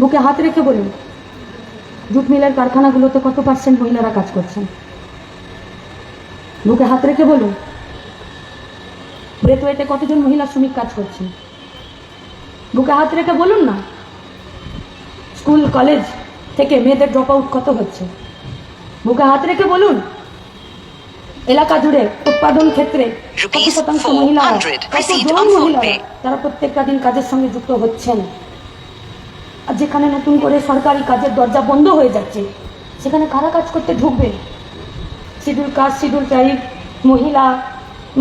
বুকে হাত রেখে বলুন জুট মিলের কারখানাগুলোতে কত পার্সেন্ট মহিলারা কাজ করছেন? বুকে হাত রেখে বলুন ব্রেথওয়েতে কতজন মহিলা শ্রমিক কাজ করছেন? বুকে হাত রেখে বলুন না স্কুল কলেজ থেকে মেয়েদের ড্রপ আউট কত হচ্ছে? বুকে হাত রেখে বলুন এলাকা জুড়ে উৎপাদন ক্ষেত্রে কত শতাংশ মহিলা 400 মহিলা তারা প্রত্যেকটা দিন কাজের সঙ্গে যুক্ত হচ্ছেন? যেখানে নতুন করে সরকারি কাজের দরজা বন্ধ হয়ে যাচ্ছে, সেখানে কারা কাজ করতে ঢুকবে? শিডিউল কাস্ট, শিডিউল ট্রাইব মহিলা,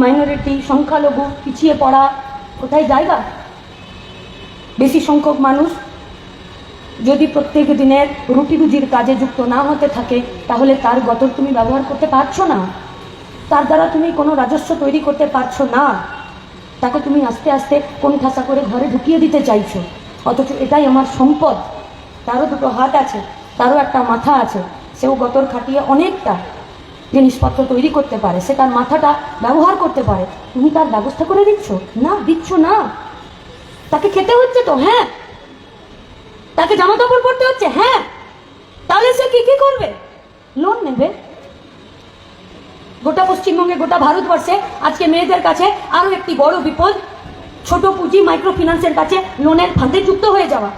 মাইনরিটি, সংখ্যালঘু, পিছিয়ে পড়া, কোথায় জায়গা? বেশি সংখ্যক মানুষ যদি প্রত্যেক দিনের রুটি রুজির কাজে যুক্ত না হতে থাকে, তাহলে তার গতর তুমি ব্যবহার করতে পারছ না। তার দ্বারা তুমি কোনো রাজস্ব তৈরি করতে পারছ না। তাকে তুমি আস্তে আস্তে কোন ঠাসা করে ঘরে ঢুকিয়ে দিতে চাইছো। অথচ এটাই আমার সম্পদ। তারও দুটো হাত আছে, তারও একটা মাথা আছে। সেও গতর খাটিয়ে অনেকটা জিনিসপত্র তৈরি করতে পারে, সে তার মাথাটা ব্যবহার করতে পারে। তুমি তার ব্যবস্থা করে দিচ্ছ? না দিচ্ছ না। তাকে খেতে হচ্ছে তো হ্যাঁ। তাকে জামা কাপড় পরতে হচ্ছে হ্যাঁ। তাহলে সে কি কি করবে? লোন নেবে। গোটা পশ্চিমবঙ্গে, গোটা ভারতবর্ষে আজকে মেয়েদের কাছে আরও একটি বড় বিপদ। ছোট পুঁজি মাইক্রো ফিন্যান্সের কাছে লোনের ফাঁদে যুক্ত হয়ে যাওয়া।